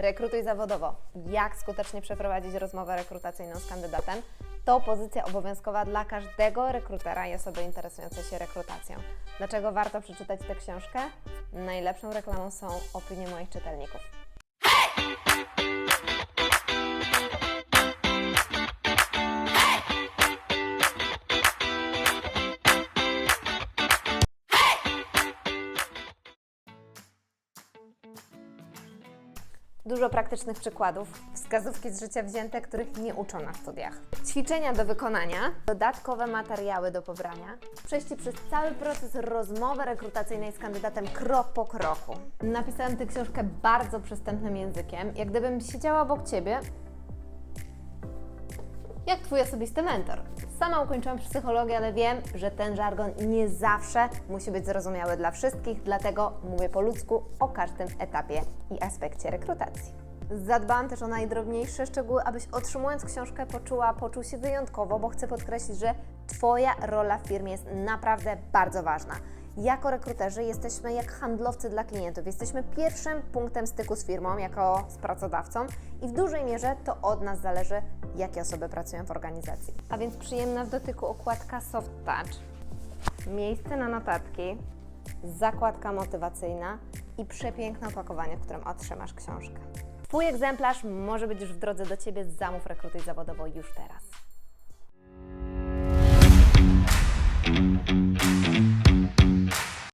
Rekrutuj zawodowo. Jak skutecznie przeprowadzić rozmowę rekrutacyjną z kandydatem? To pozycja obowiązkowa dla każdego rekrutera i osoby interesującej się rekrutacją. Dlaczego warto przeczytać tę książkę? Najlepszą reklamą są opinie moich czytelników. Dużo praktycznych przykładów, wskazówki z życia wzięte, których nie uczą na studiach. Ćwiczenia do wykonania, dodatkowe materiały do pobrania, przejście przez cały proces rozmowy rekrutacyjnej z kandydatem krok po kroku. Napisałam tę książkę bardzo przystępnym językiem, jak gdybym siedziała obok Ciebie, jak Twój osobisty mentor. Sama ukończyłam psychologię, ale wiem, że ten żargon nie zawsze musi być zrozumiały dla wszystkich, dlatego mówię po ludzku o każdym etapie i aspekcie rekrutacji. Zadbałam też o najdrobniejsze szczegóły, abyś otrzymując książkę poczuła, poczuł się wyjątkowo, bo chcę podkreślić, że Twoja rola w firmie jest naprawdę bardzo ważna. Jako rekruterzy jesteśmy jak handlowcy dla klientów. Jesteśmy pierwszym punktem styku z firmą, jako z pracodawcą i w dużej mierze to od nas zależy, jakie osoby pracują w organizacji. A więc przyjemna w dotyku okładka Soft Touch, miejsce na notatki, zakładka motywacyjna i przepiękne opakowanie, w którym otrzymasz książkę. Twój egzemplarz może być już w drodze do Ciebie. Zamów rekrutuj zawodowo już teraz.